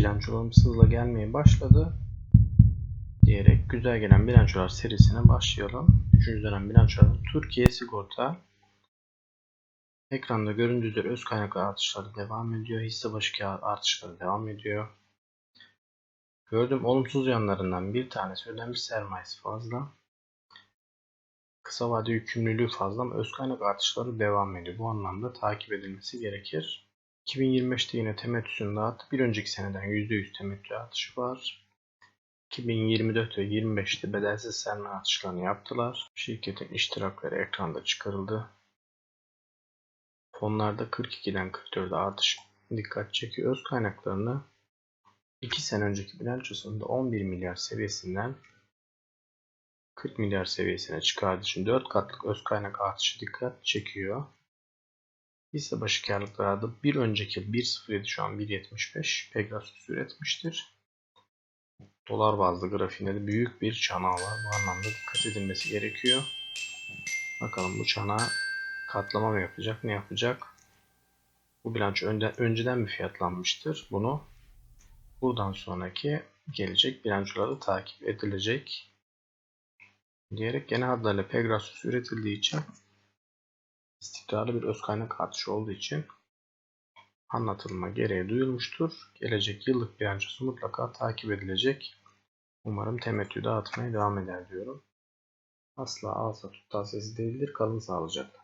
bilançolarımız hızla gelmeye başladı. Diyerek güzel gelen bilançolar serisine başlayalım. Üçüncü dönem bilançoları Türkiye Sigorta. Ekranda göründüğü üzere öz kaynak artışları devam ediyor. Hisse başı artışları devam ediyor. Gördüğüm olumsuz yanlarından bir tanesi ödenmiş sermayesi fazla. Kısa vade yükümlülüğü fazla ama öz kaynak artışları devam ediyor. Bu anlamda takip edilmesi gerekir. 2025'te yine temettüsünü dağıttı. Bir önceki seneden %100 temettü artışı var. 2024 ve 25'te bedelsiz sermaye artışlarını yaptılar. Şirketin iştirakları ekranda çıkarıldı. Fonlarda 42'den 44'e artış dikkat çekiyor. Öz kaynaklarını 2 sene önceki bilançosunda 11 milyar seviyesinden 40 milyar seviyesine çıkardığı için 4 katlık öz kaynak artışı dikkat çekiyor. Hisse başı karlılıklarda bir önceki yıl 1.07 şu an 1.75 Pegasus üretmiştir. Dolar bazlı grafiğinde de büyük bir çanağı var. Bu anlamda dikkat edilmesi gerekiyor. Bakalım bu çanağı katlama mı yapacak, ne yapacak? Bu bilanço önden, önceden mi fiyatlanmıştır? Bunu buradan sonraki gelecek bilançolarda takip edilecek. Diyerek genel adlarıyla Pegasus üretildiği için istikrarlı bir öz kaynak artışı olduğu için anlatılma gereği duyulmuştur. Gelecek yıllık bilançosu mutlaka takip edilecek. Umarım temettü dağıtmaya devam eder diyorum. Asla alsa tut tavsiyesi değildir. Kalın sağlıcakla.